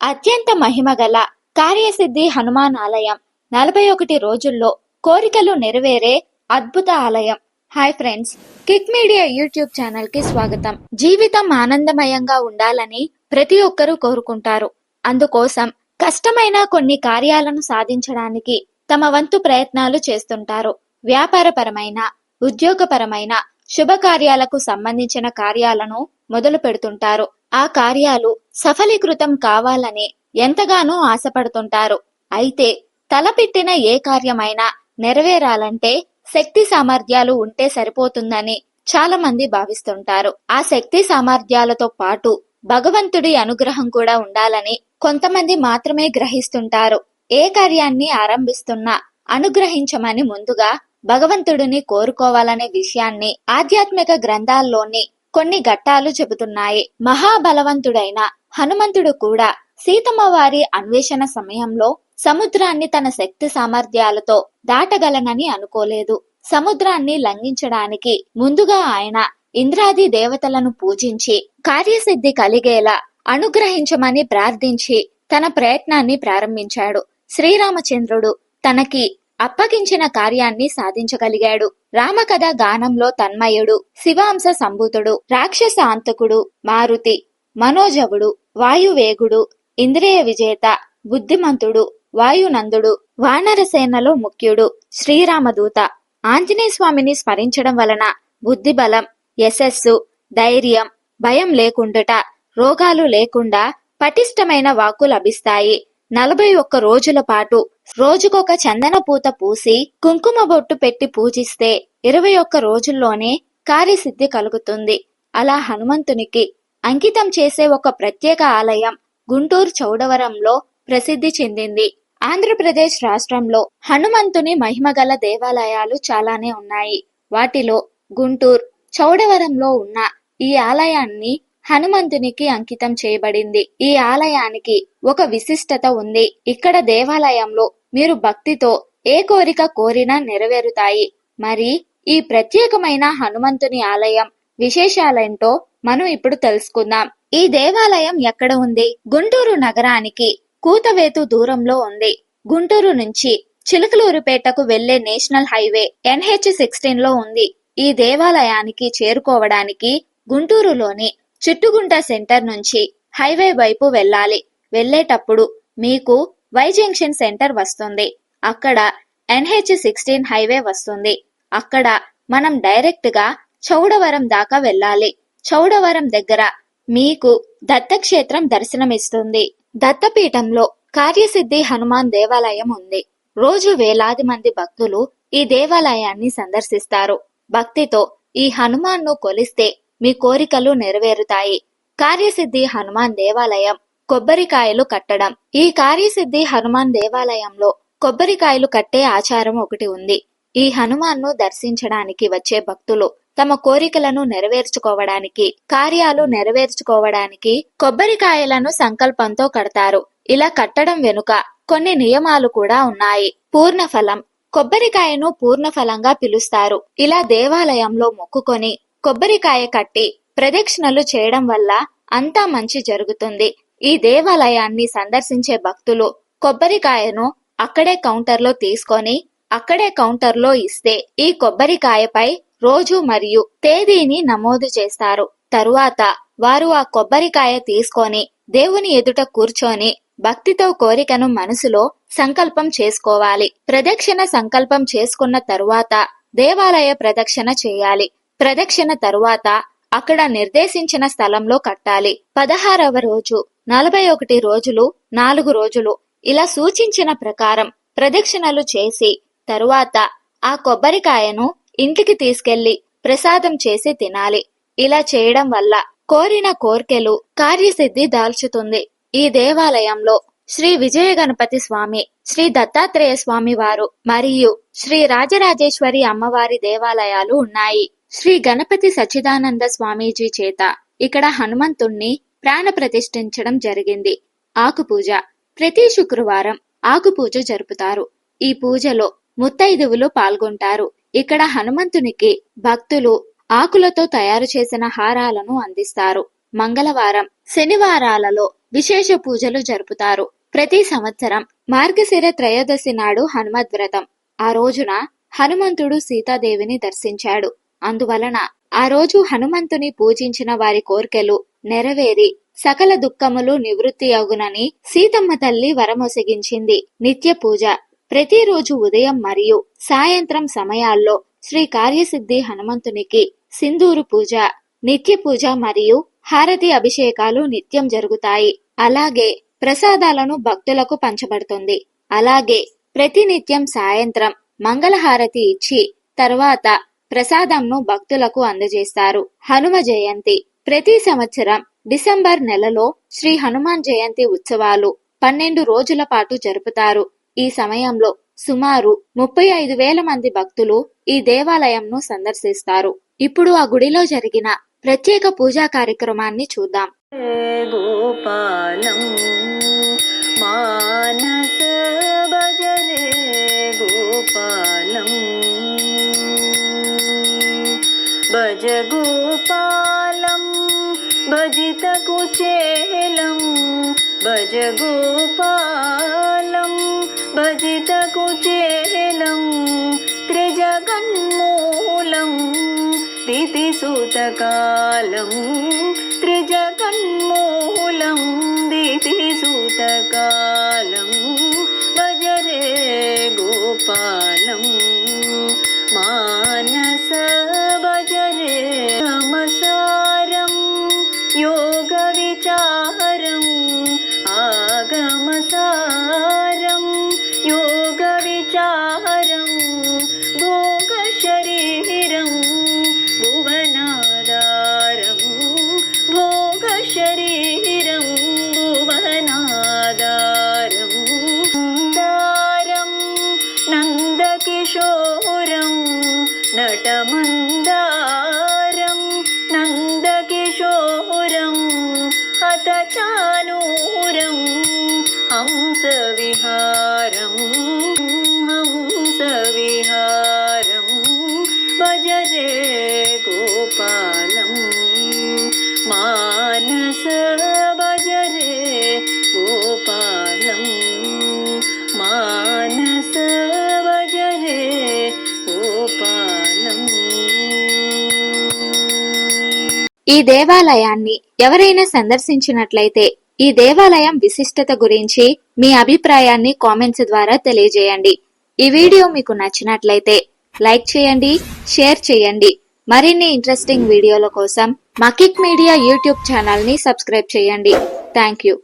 అత్యంత మహిమగల కార్యసిద్ధి హనుమాన్ ఆలయం నలభై ఒకటి రోజుల్లో కోరికలు నెరవేరే అద్భుత ఆలయం. Hi friends kick media YouTube ఛానల్కి స్వాగతం. జీవితం ఆనందమయంగా ఉండాలని ప్రతి ఒక్కరూ కోరుకుంటారు. అందుకోసం కష్టమైన కొన్ని కార్యాలను సాధించడానికి తమ వంతు ప్రయత్నాలు చేస్తుంటారు. వ్యాపారపరమైన ఉద్యోగపరమైన శుభకార్యాలకు సంబంధించిన కార్యాలను మొదలు పెడుతుంటారు. ఆ కార్యాలు సఫలీకృతం కావాలని ఎంతగానో ఆశపడుతుంటారు. అయితే తలపెట్టిన ఏ కార్యమైనా నెరవేరాలంటే శక్తి సామర్థ్యాలు ఉంటే సరిపోతుందని చాలా మంది భావిస్తుంటారు. ఆ శక్తి సామర్థ్యాలతో పాటు భగవంతుడి అనుగ్రహం కూడా ఉండాలని కొంతమంది మాత్రమే గ్రహిస్తుంటారు. ఏ కార్యాన్ని ఆరంభిస్తున్నా అనుగ్రహించమని ముందుగా భగవంతుడిని కోరుకోవాలనే విషయాన్ని ఆధ్యాత్మిక గ్రంథాల్లోని కొన్ని ఘట్టాలు చెబుతున్నాయి. మహాబలవంతుడైన హనుమంతుడు కూడా సీతమ్మ వారి అన్వేషణ సమయంలో సముద్రాన్ని తన శక్తి సామర్థ్యాలతో దాటగలనని అనుకోలేదు. సముద్రాన్ని లంఘించడానికి ముందుగా ఆయన ఇంద్రాది దేవతలను పూజించి కార్యసిద్ధి కలిగేలా అనుగ్రహించమని ప్రార్థించి తన ప్రయత్నాన్ని ప్రారంభించాడు. శ్రీరామచంద్రుడు తనకి అప్పగించిన కార్యాన్ని సాధించగలిగాడు. రామకథ గానంలో తన్మయుడు శివాంశ సంభూతుడు రాక్షస అంతకుడు మారుతి మనోజవుడు వాయువేగుడు ఇంద్రియ విజేత బుద్ధిమంతుడు వాయునందుడు వానరసేనలో ముఖ్యుడు శ్రీరామదూత. ఆంజనేయస్వామిని స్మరించడం వలన బుద్ధిబలం యశస్సు ధైర్యం భయం లేకుండుట రోగాలు లేకుండా పటిష్టమైన వాక్కు లభిస్తాయి. నలభై ఒక్క రోజుల పాటు రోజుకొక చందన పూత పూసి కుంకుమ బొట్టు పెట్టి పూజిస్తే ఇరవై ఒక్క రోజుల్లోనే కార్యసిద్ధి కలుగుతుంది. అలా హనుమంతునికి అంకితం చేసే ఒక ప్రత్యేక ఆలయం గుంటూరు చౌడవరంలో ప్రసిద్ధి చెందింది. ఆంధ్రప్రదేశ్ రాష్ట్రంలో హనుమంతుని మహిమగల దేవాలయాలు చాలానే ఉన్నాయి. వాటిలో గుంటూరు చౌడవరంలో ఉన్న ఈ ఆలయాన్ని హనుమంతునికి అంకితం చేయబడింది. ఈ ఆలయానికి ఒక విశిష్టత ఉంది. ఇక్కడ దేవాలయంలో మీరు భక్తితో ఏ కోరిక కోరినా నెరవేరుతాయి. మరి ఈ ప్రత్యేకమైన హనుమంతుని ఆలయం విశేషాలేంటో మనం ఇప్పుడు తెలుసుకుందాం. ఈ దేవాలయం ఎక్కడ ఉంది? గుంటూరు నగరానికి కూతవేతు దూరంలో ఉంది. గుంటూరు నుంచి చిలకలూరుపేటకు వెళ్ళే నేషనల్ హైవే ఎన్హెచ్ సిక్స్టీన్లో ఉంది. ఈ దేవాలయానికి చేరుకోవడానికి గుంటూరులోని చిట్టుగుంట సెంటర్ నుంచి హైవే వైపు వెళ్ళాలి. వెళ్ళేటప్పుడు మీకు వై జంక్షన్ సెంటర్ వస్తుంది. అక్కడ ఎన్హెచ్ సిక్స్టీన్ హైవే వస్తుంది. అక్కడ మనం డైరెక్ట్గా చౌడవరం దాకా వెళ్ళాలి. చౌడవరం దగ్గర మీకు దత్తక్షేత్రం దర్శనమిస్తుంది. దత్తపీఠంలో కార్యసిద్ధి హనుమాన్ దేవాలయం ఉంది. రోజు వేలాది మంది భక్తులు ఈ దేవాలయాన్ని సందర్శిస్తారు. భక్తితో ఈ హనుమాన్ను కొలిస్తే మీ కోరికలు నెరవేరుతాయి. కార్యసిద్ధి హనుమాన్ దేవాలయం కొబ్బరికాయలు కట్టడం. ఈ కార్యసిద్ధి హనుమాన్ దేవాలయంలో కొబ్బరికాయలు కట్టే ఆచారం ఒకటి ఉంది. ఈ హనుమాన్ను దర్శించడానికి వచ్చే భక్తులు తమ కోరికలను నెరవేర్చుకోవడానికి కార్యాలు నెరవేర్చుకోవడానికి కొబ్బరికాయలను సంకల్పంతో కడతారు. ఇలా కట్టడం వెనుక కొన్ని నియమాలు కూడా ఉన్నాయి. పూర్ణఫలం. కొబ్బరికాయను పూర్ణఫలంగా పిలుస్తారు. ఇలా దేవాలయంలో మొక్కుకొని కొబ్బరికాయ కట్టి ప్రదక్షిణలు చేయడం వల్ల అంతా మంచి జరుగుతుంది. ఈ దేవాలయాన్ని సందర్శించే భక్తులు కొబ్బరికాయను అక్కడే కౌంటర్లో తీసుకొని అక్కడే కౌంటర్లో ఇస్తే ఈ కొబ్బరికాయపై రోజు మరియు తేదీని నమోదు చేస్తారు. తరువాత వారు ఆ కొబ్బరికాయ తీసుకొని దేవుని ఎదుట కూర్చొని భక్తితో కోరికను మనసులో సంకల్పం చేసుకోవాలి. ప్రదక్షిణ సంకల్పం చేసుకున్న తరువాత దేవాలయ ప్రదక్షిణ చేయాలి. ప్రదక్షిణ తరువాత అక్కడ నిర్దేశించిన స్థలంలో కట్టాలి. పదహారవ రోజు నలభై ఒకటి రోజులు నాలుగు రోజులు ఇలా సూచించిన ప్రకారం ప్రదక్షిణలు చేసి తరువాత ఆ కొబ్బరికాయను ఇంటికి తీసుకెళ్ళి ప్రసాదం చేసి తినాలి. ఇలా చేయడం వల్ల కోరిన కోర్కెలు కార్యసిద్ధి దాల్చుతుంది. ఈ దేవాలయంలో శ్రీ విజయ గణపతి స్వామి శ్రీ దత్తాత్రేయ స్వామి వారు మరియు శ్రీ రాజరాజేశ్వరి అమ్మవారి దేవాలయాలు ఉన్నాయి. శ్రీ గణపతి సచ్చిదానంద స్వామీజీ చేత ఇక్కడ హనుమంతుణ్ణి ప్రాణప్రతిష్ఠించడం జరిగింది. ఆకుపూజ ప్రతి శుక్రవారం ఆకుపూజ జరుపుతారు. ఈ పూజలో ముత్తైదువులు పాల్గొంటారు. ఇక్కడ హనుమంతునికి భక్తులు ఆకులతో తయారు చేసిన హారాలను అందిస్తారు. మంగళవారం శనివారాలలో విశేష పూజలు జరుపుతారు. ప్రతి సంవత్సరం మార్గశిర త్రయోదశి నాడు హనుమద్ వ్రతం ఆ రోజున హనుమంతుడు సీతాదేవిని దర్శించాడు. అందువలన ఆ రోజు హనుమంతుని పూజించిన వారి కోర్కెలు నెరవేరి సకల దుఃఖములు నివృత్తి అగునని సీతమ్మ తల్లి వరమొసగించింది. నిత్య పూజ. ప్రతిరోజు ఉదయం మరియు సాయంత్రం సమయాల్లో శ్రీ కార్యసిద్ధి హనుమంతునికి సింధూరు పూజ నిత్య పూజ మరియు హారతి అభిషేకాలు నిత్యం జరుగుతాయి. అలాగే ప్రసాదాలను భక్తులకు పంచబడుతుంది. అలాగే ప్రతినిత్యం సాయంత్రం మంగళహారతి ఇచ్చి తర్వాత ప్రసాదంను భక్తులకు అందజేస్తారు. హనుమ జయంతి. ప్రతి సంవత్సరం డిసెంబర్ నెలలో శ్రీ హనుమాన్ జయంతి ఉత్సవాలు పన్నెండు రోజుల పాటు జరుపుతారు. ఈ సమయంలో సుమారు ముప్పై ఐదు వేల మంది భక్తులు ఈ దేవాలయంను సందర్శిస్తారు. ఇప్పుడు ఆ గుడిలో జరిగిన ప్రత్యేక పూజా కార్యక్రమాన్ని చూద్దాం. గోపాలం గోపాల भज गोपालं भजितकुचेलं भज गोपालं भजितकुचेलं त्रिजगन्मूलं दितिसुतकालं त्रिजगन्मूलं दितिसुतकालं भज रे गोपालं मानस योगविचारं भोगशरीरं भुवनादारं भोगशरीरं भुवनादारं दारं नन्दकिशोरं नटमन्दारं नन्दकिशोरं हतचानूरं हंसविहारं ఈ దేవాలయాన్ని ఎవరైనా సందర్శించినట్లయితే ఈ దేవాలయం విశిష్టత గురించి మీ అభిప్రాయాన్ని కామెంట్స్ ద్వారా తెలియజేయండి. ఈ వీడియో మీకు నచ్చినట్లయితే లైక్ చేయండి షేర్ చేయండి. మరిన్ని ఇంట్రెస్టింగ్ వీడియోల కోసం మకిక్ మీడియా యూట్యూబ్ ఛానల్ని సబ్స్క్రైబ్ చేయండి. Thank you.